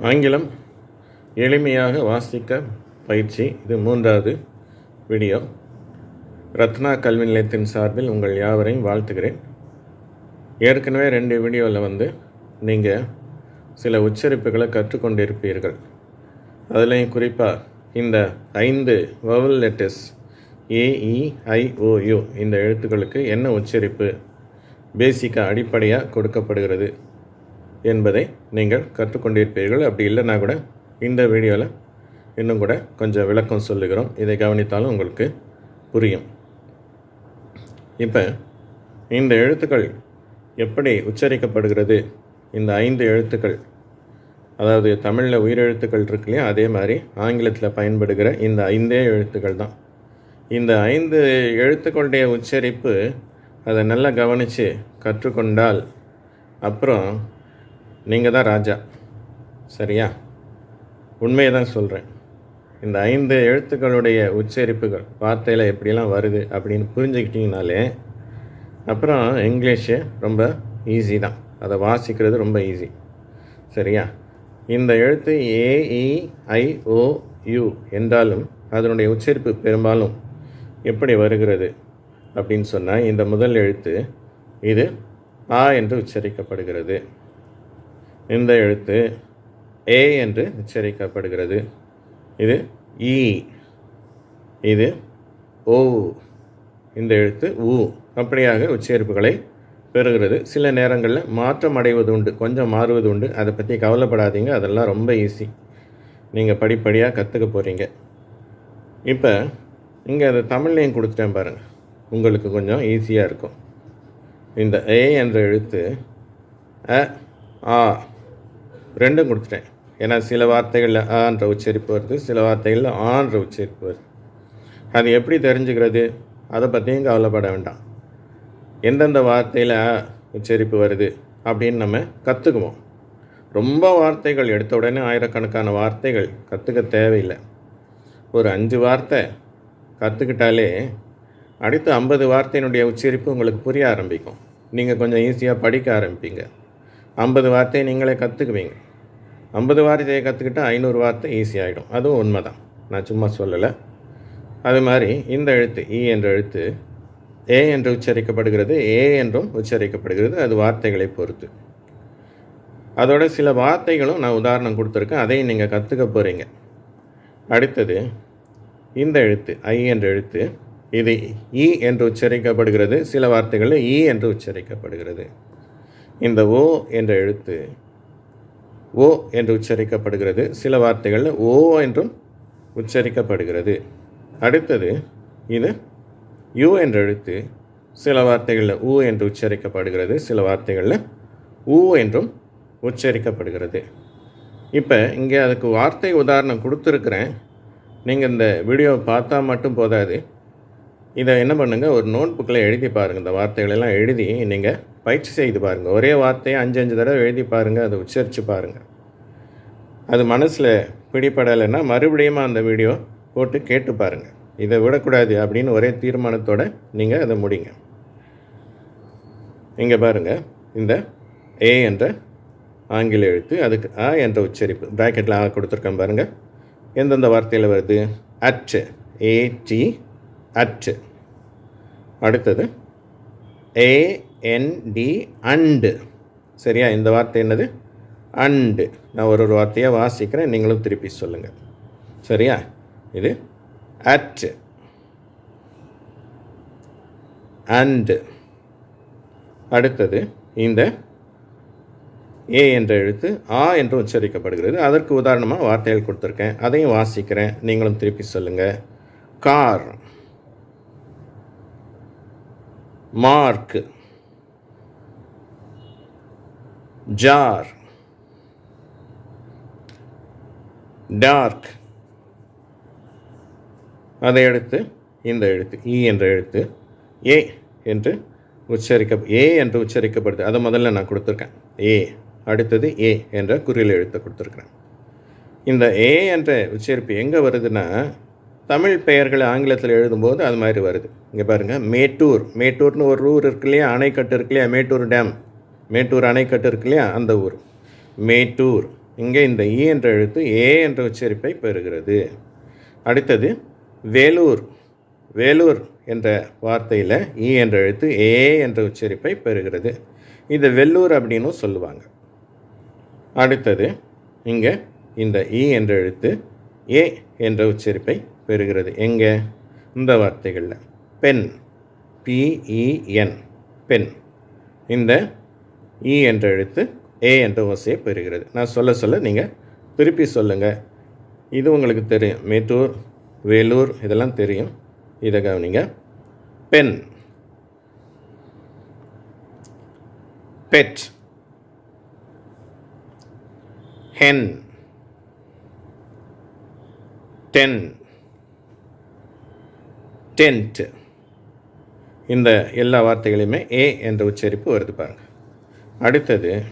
ஆங்கிலம் எளிமையாக வாசிக்க பயிற்சி. இது மூன்றாவது வீடியோ. ரத்னா கல்வி நிலையத்தின் சார்பில் உங்கள் யாவரையும் வாழ்த்துகிறேன். ஏற்கனவே ரெண்டு வீடியோவில் வந்து நீங்கள் சில உச்சரிப்புகளை கற்றுக்கொண்டிருப்பீர்கள். அதுலேயும் குறிப்பாக இந்த ஐந்து வவல் லெட்டர்ஸ் ஏஇஐஓயு இந்த எழுத்துக்களுக்கு என்ன உச்சரிப்பு? பேசிக்காக அடிப்படையாக கொடுக்கப்படுகிறது. என்பதை நீங்கள் கற்றுக்கொண்டிருப்பீர்கள். அப்படி இல்லைன்னா கூட இந்த வீடியோவில் இன்னும் கூட கொஞ்சம் விளக்கம் சொல்லுகிறோம். இதை கவனித்தாலும் உங்களுக்கு புரியும். இப்போ இந்த எழுத்துக்கள் எப்படி உச்சரிக்கப்படுகிறது? இந்த ஐந்து எழுத்துக்கள் அதாவது தமிழில் உயிரெழுத்துக்கள் இருக்கு இல்லையா? அதே மாதிரி ஆங்கிலத்தில் பயன்படுகிற இந்த ஐந்தே எழுத்துக்கள் தான். இந்த ஐந்து எழுத்துக்களுடைய உச்சரிப்பு அதை நல்லா கவனித்து கற்றுக்கொண்டால் அப்புறம் நீங்கள் தான் ராஜா. சரியா? உண்மையை தான் சொல்கிறேன் இந்த ஐந்து எழுத்துக்களுடைய உச்சரிப்புகள் வார்த்தையில் எப்படிலாம் வருது அப்படின்னு புரிஞ்சுக்கிட்டிங்கனாலே அப்புறம் இங்கிலீஷு ரொம்ப ஈஸி தான். அதை வாசிக்கிறது ரொம்ப ஈஸி. சரியா? இந்த எழுத்து ஏஇஐஓயு என்றாலும் அதனுடைய உச்சரிப்பு பெரும்பாலும் எப்படி வருகிறது அப்படின்னு சொன்னால் இந்த முதல் எழுத்து இது ஆ என்று உச்சரிக்கப்படுகிறது. இந்த எழுத்து ஏ என்று உச்சரிக்கப்படுகிறது. இது ஈ இது ஓ இந்த எழுத்து உ அப்படியாக உச்சரிப்புகளை பெறுகிறது. சில நேரங்களில் மாற்றம் அடைவது உண்டு கொஞ்சம் மாறுவது உண்டு அதை பற்றி கவலைப்படாதீங்க அதெல்லாம் ரொம்ப ஈஸி நீங்கள் படிப்படியாக கற்றுக்க போகிறீங்க இப்போ இங்கே அதை தமிழ்லையும் கொடுத்துட்டேன் பாருங்கள் உங்களுக்கு கொஞ்சம் ஈஸியாக இருக்கும். இந்த ஏ என்ற எழுத்து அ ஆ. ரெண்டும் கொடுத்துட்டேன். ஏன்னா சில வார்த்தைகளில் ஆன்ற உச்சரிப்பு வருது சில வார்த்தைகளில் ஆன்ற உச்சரிப்பு வருது. அது எப்படி தெரிஞ்சுக்கிறது? அதை பற்றியும் கவலைப்பட வேண்டாம். எந்தெந்த வார்த்தையில் உச்சரிப்பு வருது அப்படின்னு நம்ம கற்றுக்குவோம் ரொம்ப வார்த்தைகள் எடுத்த உடனே ஆயிரக்கணக்கான வார்த்தைகள் கற்றுக்க தேவையில்லை. ஒரு அஞ்சு வார்த்தை கற்றுக்கிட்டாலே அடுத்து ஐம்பது வார்த்தையினுடைய உச்சரிப்பு உங்களுக்கு புரிய ஆரம்பிக்கும். நீங்கள் கொஞ்சம் ஈஸியாக படிக்க ஆரம்பிப்பீங்க. ஐம்பது வார்த்தையை நீங்களே கற்றுக்குவீங்க ஐம்பது வார்த்தையை கற்றுக்கிட்டா ஐநூறு வார்த்தை ஈஸியாகிடும் அதுவும் உண்மை தான் நான் சும்மா சொல்லலை. அது மாதிரி இந்த எழுத்து இ என்ற எழுத்து ஏ என்று உச்சரிக்கப்படுகிறது ஏ என்றும் உச்சரிக்கப்படுகிறது. அது வார்த்தைகளை பொறுத்து. அதோட சில வார்த்தைகளும் நான் உதாரணம் கொடுத்துருக்கேன். அதையும் நீங்கள் கற்றுக்க போகிறீங்க அடுத்தது இந்த எழுத்து ஐ என்ற எழுத்து இது இ என்று உச்சரிக்கப்படுகிறது. சில வார்த்தைகளில் இ e என்று உச்சரிக்கப்படுகிறது. இந்த ஓ என்ற எழுத்து ஓ என்று உச்சரிக்கப்படுகிறது. சில வார்த்தைகளில் ஓ என்றும் உச்சரிக்கப்படுகிறது. அடுத்தது இது யூ என்ற எழுத்து சில வார்த்தைகளில் ஊ என்று உச்சரிக்கப்படுகிறது. சில வார்த்தைகளில் ஊ என்றும் உச்சரிக்கப்படுகிறது. இப்போ இங்கே அதுக்கு வார்த்தை உதாரணம் கொடுத்துருக்குறேன். நீங்கள் இந்த வீடியோவை பார்த்தா மட்டும் போதாது. இதை என்ன பண்ணுங்கள் ஒரு நோட் புக்கில் எழுதி பாருங்கள் இந்த வார்த்தைகளெல்லாம் எழுதி நீங்கள் பயிற்சி செய்து பாருங்கள் ஒரே வார்த்தையை அஞ்சு அஞ்சு தடவை எழுதி பாருங்கள் அதை உச்சரித்து பாருங்கள் அது மனசில் பிடிபடலைன்னா மறுபடியும் அந்த வீடியோ போட்டு கேட்டு பாருங்கள் இதை விடக்கூடாது அப்படின்னு ஒரே தீர்மானத்தோடு நீங்கள் அதை முடிங்க. இங்கே பாருங்கள் இந்த ஏ என்ற ஆங்கில எழுத்து அதுக்கு ஆ என்ற உச்சரிப்பு. ப்ராக்கெட்டில் ஆ கொடுத்துருக்கேன் பாருங்கள் எந்தெந்த வார்த்தையில் வருது? அச்சு ஏடி அச்சு அடுத்தது ஏ என்டி அண்டு சரியா? இந்த வார்த்தை என்னது? அண்டு நான் ஒரு ஒரு வார்த்தையாக வாசிக்கிறேன். நீங்களும் திருப்பி சொல்லுங்கள் சரியா? இது அட் அண்டு அடுத்தது இந்த ஏ என்ற எழுத்து ஆ என்று உச்சரிக்கப்படுகிறது. அதற்கு உதாரணமாக வார்த்தைகள் கொடுத்துருக்கேன். அதையும் வாசிக்கிறேன். நீங்களும் திருப்பி சொல்லுங்கள் கார் மார்க் ஜார் டார்க் அதை அடுத்து இந்த எழுத்து இ என்ற எழுத்து ஏ என்று உச்சரிக்க ஏ என்று உச்சரிக்கப்படுது. அதை முதல்ல நான் கொடுத்துருக்கேன். ஏ அடுத்தது ஏ என்ற குறியில் எழுத்தை கொடுத்துருக்குறேன். இந்த ஏ என்ற உச்சரிப்பு எங்கே வருதுன்னா தமிழ் பெயர்களை ஆங்கிலத்தில் எழுதும்போது அது மாதிரி வருது. இங்கே பாருங்கள் மேட்டூர். மேட்டூர்னு ஒரு ஊர் இருக்கு இல்லையா? அணைக்கட்டு இருக்கு இல்லையா? மேட்டூர் டேம். மேட்டூர் அணைக்கட்டு இருக்கு இல்லையா? அந்த ஊர். மேட்டூர். இங்கே இந்த ஈ என்ற எழுத்து ஏ என்ற உச்சரிப்பை பெறுகிறது. அடுத்தது வேலூர். வேலூர் என்ற வார்த்தையில் ஈ என்ற எழுத்து ஏ என்ற உச்சரிப்பை பெறுகிறது. இது வெள்ளூர் அப்படின்னு சொல்லுவாங்க. அடுத்தது இங்கே இந்த ஈ என்ற எழுத்து ஏ என்ற உச்சரிப்பை பெறுகிறது. எங்கே? இந்த வார்த்தைகளில். பெண். பிஇஎன் பெண். இந்த இ என்ற எழுத்து ஏ என்ற ஓசையை பெறுகிறது. நான் சொல்ல சொல்ல நீங்கள் திருப்பி சொல்லுங்கள் இது உங்களுக்கு தெரியும். மேட்டூர் வேலூர் இதெல்லாம் தெரியும். இதை கவனிங்க. Pen bet. hen ten. Tent. இந்த எல்லா வார்த்தைகளையுமே ஏ என்ற உச்சரிப்பு வருது பாருங்கள் அடுத்தது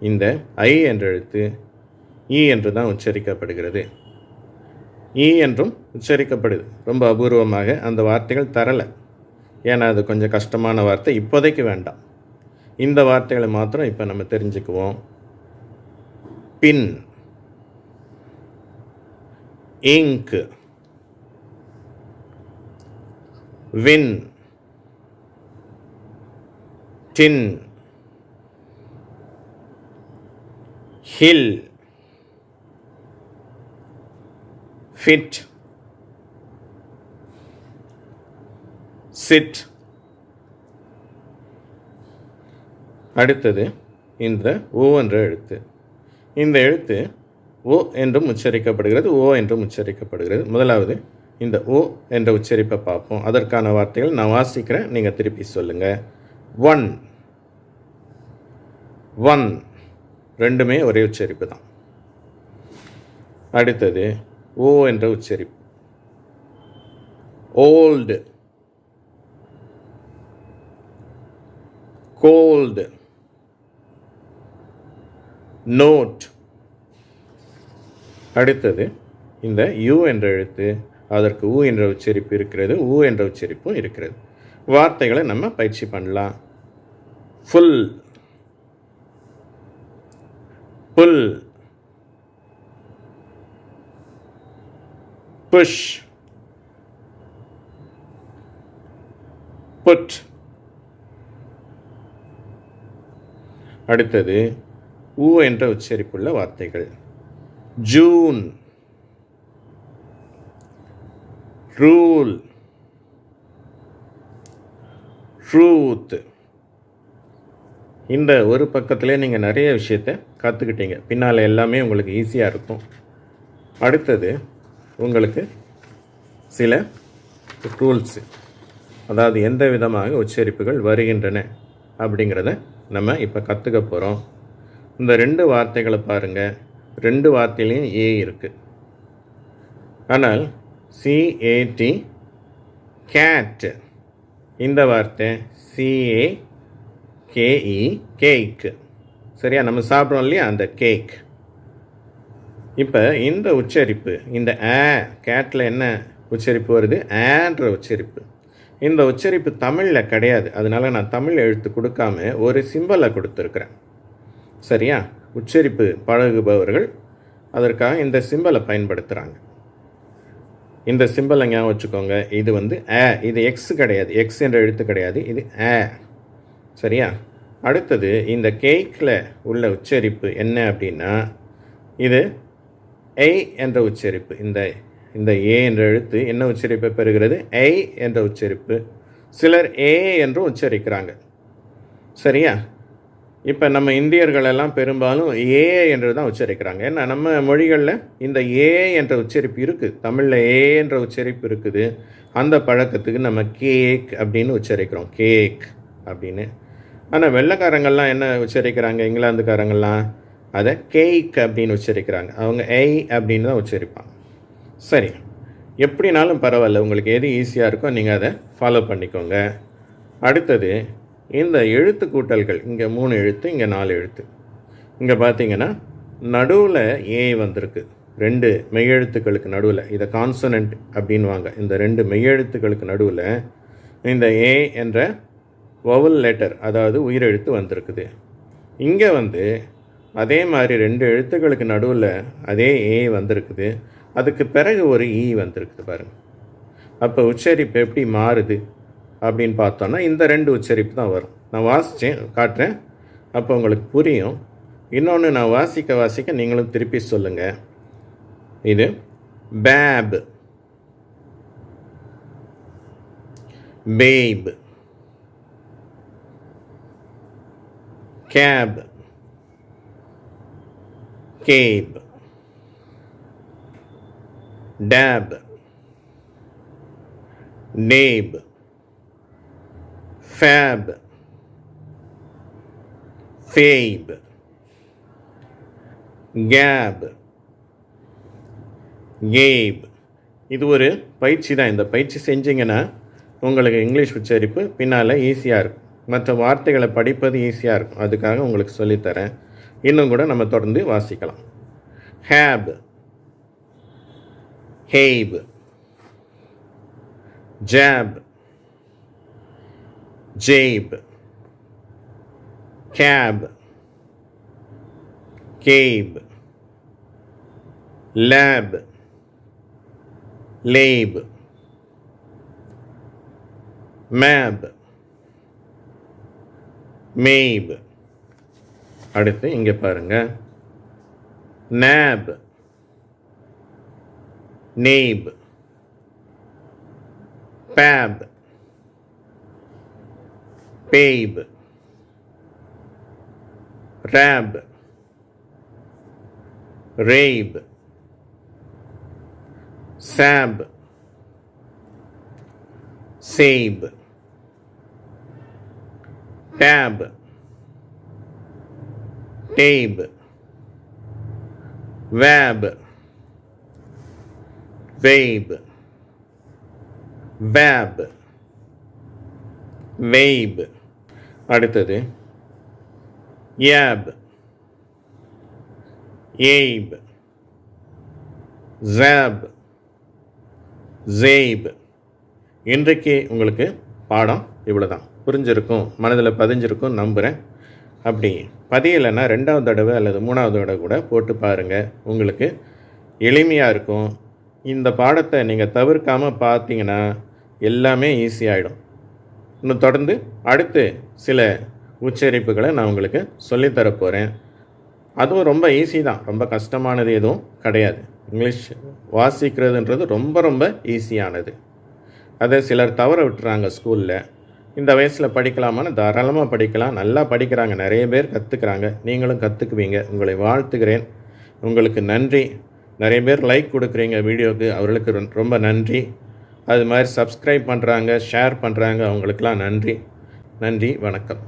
இந்த ஐ என்ற எழுத்து ஈ என்று தான் உச்சரிக்கப்படுகிறது. ஈ என்றும் உச்சரிக்கப்படுது. ரொம்ப அபூர்வமாக அந்த வார்த்தைகள் தரலை. ஏன்னா அது கொஞ்சம் கஷ்டமான வார்த்தை. இப்போதைக்கு வேண்டாம். இந்த வார்த்தைகளை மாத்திரம் இப்போ நம்ம தெரிஞ்சுக்குவோம். Pin. Ink. Win. Tin. Hill. Fit. Sit. அடுத்தது இந்த ஓ என்ற எழுத்து. இந்த எழுத்து ஓ என்றும் உச்சரிக்கப்படுகிறது ஓ என்றும் உச்சரிக்கப்படுகிறது. முதலாவது இந்த ஓ என்ற உச்சரிப்பை பார்ப்போம். அதற்கான வார்த்தைகள் நான் வாசிக்கிறேன் நீங்கள் திருப்பி சொல்லுங்கள் ஒன். ஒன். ரெண்டுமே ஒரே உச்சரிப்பு தான். அடுத்தது ஓ என்ற உச்சரிப்பு. ஓல்டு. கோல்டு. நோட். அடுத்தது இந்த யூ என்ற எழுத்து அதற்கு ஊ என்ற உச்சரிப்பு இருக்கிறது ஊ என்ற உச்சரிப்பும் இருக்கிறது. வார்த்தைகளை நம்ம பயிற்சி பண்ணலாம். ஃபுல். புல் புஷ் புட் அடுத்தது ஊ என்ற உச்சரிப்புள்ள வார்த்தைகள். ஜூன் ரூல் ட்ரூத் இந்த ஒரு பக்கத்திலே நீங்கள் நிறைய விஷயத்தை கற்றுக்கிட்டீங்க பின்னால் எல்லாமே உங்களுக்கு ஈஸியாக இருக்கும். அடுத்தது உங்களுக்கு சில ரூல்ஸு அதாவது எந்த விதமாக உச்சரிப்புகள் வருகின்றன அப்படிங்கிறத நம்ம இப்போ கற்றுக்க போகிறோம் இந்த ரெண்டு வார்த்தைகளை பாருங்கள் ரெண்டு வார்த்தையிலையும் ஏ இருக்குது ஆனால் சிஏடி கேட் இந்த வார்த்தை சிஏ கேஇ கேக் சரியா? நம்ம சாப்பிட்றோம் இல்லையா? அந்த கேக் இப்போ இந்த உச்சரிப்பு இந்த ஆ கேட்டில் என்ன உச்சரிப்பு வருது? ஆன்ற உச்சரிப்பு. இந்த உச்சரிப்பு தமிழில் கிடையாது. அதனால நான் தமிழ் எழுத்து கொடுக்காம ஒரு சிம்பலை கொடுத்துருக்குறேன். சரியா? உச்சரிப்பு பழகுபவர்கள் அதற்காக இந்த சிம்பலை பயன்படுத்துகிறாங்க இந்த சிம்பலை ஞாபகம் வச்சுக்கோங்க. இது வந்து ஆ இது எக்ஸ் கிடையாது. எக்ஸ் என்ற எழுத்து கிடையாது. இது ஆ சரியா? அடுத்தது இந்த கேக்கில் உள்ள உச்சரிப்பு என்ன அப்படின்னா இது ஐ என்ற உச்சரிப்பு. இந்த இந்த ஏ என்ற எழுத்து என்ன உச்சரிப்பை பெறுகிறது? ஐ என்ற உச்சரிப்பு. சிலர் ஏ என்றும் உச்சரிக்கிறாங்க. சரியா? இப்போ நம்ம இந்தியர்கள் எல்லாம் பெரும்பாலும் ஏ என்று தான் உச்சரிக்கிறாங்க. ஏன்னா நம்ம மொழிகளில் இந்த ஏ என்ற உச்சரிப்பு இருக்குது தமிழில் ஏ என்ற உச்சரிப்பு இருக்குது. அந்த பழக்கத்துக்கு நம்ம கேக் அப்படின்னு உச்சரிக்கிறோம். கேக் அப்படின்னு. ஆனால் வெள்ளைக்காரங்கள்லாம் என்ன உச்சரிக்கிறாங்க? இங்கிலாந்துக்காரங்கள்லாம் அதை கேக் அப்படின்னு உச்சரிக்கிறாங்க. அவங்க ஏய் அப்படின்னு தான் உச்சரிப்பாங்க. சரி. எப்படினாலும் பரவாயில்ல. உங்களுக்கு எது ஈஸியாக இருக்கோ நீங்கள் அதை ஃபாலோ பண்ணிக்கோங்க. அடுத்தது இந்த எழுத்து கூட்டல்கள் இங்கே மூணு எழுத்து இங்கே நாலு எழுத்து. இங்கே பார்த்தீங்கன்னா நடுவில் ஏ வந்திருக்கு. ரெண்டு மெய்யெழுத்துக்களுக்கு நடுவில். இதை கான்சனண்ட் அப்படின்வாங்க இந்த ரெண்டு மெய்யெழுத்துக்களுக்கு நடுவில் இந்த ஏ என்ற வவுல் லெட்டர் அதாவது உயிரெழுத்து வந்திருக்குது. இங்கே வந்து அதே மாதிரி ரெண்டு எழுத்துக்களுக்கு நடுவில் அதே ஏ வந்திருக்குது. அதுக்கு பிறகு ஒரு இ வந்திருக்குது பாருங்கள் அப்போ உச்சரிப்பு எப்படி மாறுது அப்படின்னு பார்த்தோன்னா இந்த ரெண்டு உச்சரிப்பு தான் வரும். நான் வாசித்தேன் காட்டுறேன். அப்போ உங்களுக்கு புரியும். இன்னொன்று நான் வாசிக்க வாசிக்க நீங்களும் திருப்பி சொல்லுங்கள் இது bab bab cab cab tab nab fab fab cab cab இது ஒரு பயிற்சி தான். இந்த பயிற்சி செஞ்சீங்கன்னா உங்களுக்கு இங்கிலீஷ் உச்சரிப்பு பின்னால் ஈஸியாக இருக்கும். மற்ற வார்த்தைகளை படிப்பது ஈஸியாக இருக்கும். அதுக்காக உங்களுக்கு சொல்லித்தரேன். இன்னும் கூட நம்ம தொடர்ந்து வாசிக்கலாம். Hap hape jab jape cap cape lap lape map mape. அடுத்து இங்கே பாருங்க. Nap. Nape. Pap. Pape. Rap. Rape sap. Sape tap tape vap vape vap vape அடுத்தது. ஏப் ஜாப் ஜேப் இன்றைக்கு உங்களுக்கு பாடம் இவ்வளோ தான் புரிஞ்சிருக்கும் மனதில் பதிஞ்சிருக்கும் நம்புகிறேன் அப்படி பதியலைன்னா ரெண்டாவது தடவை அல்லது மூணாவது தடவை கூட போட்டு பாருங்கள் உங்களுக்கு எளிமையாக இருக்கும். இந்த பாடத்தை நீங்கள் தவிர்க்காமல் பார்த்தீங்கன்னா எல்லாமே ஈஸியாகிடும் இன்னும் தொடர்ந்து அடுத்து சில உச்சரிப்புகளை நான் உங்களுக்கு சொல்லித்தரப்போகிறேன் அதுவும் ரொம்ப ஈஸி தான். ரொம்ப கஷ்டமானது எதுவும் கிடையாது. இங்கிலீஷ் வாசிக்கிறதுன்றது ரொம்ப ரொம்ப ஈஸியானது அதை சிலர் தவற விட்டுறாங்க ஸ்கூலில் இந்த வயசில் படிக்கலாமான்னு தாராளமாக படிக்கலாம். நல்லா படிக்கிறாங்க. நிறைய பேர் கற்றுக்குறாங்க நீங்களும் கற்றுக்குவீங்க உங்களை வாழ்த்துகிறேன். உங்களுக்கு நன்றி. நிறைய பேர் லைக் கொடுக்குறீங்க வீடியோவுக்கு அவர்களுக்கு ரொம்ப நன்றி. அது மாதிரி சப்ஸ்கிரைப் பண்ணுறாங்க ஷேர் பண்ணுறாங்க அவங்களுக்கெல்லாம் நன்றி. நன்றி. வணக்கம்.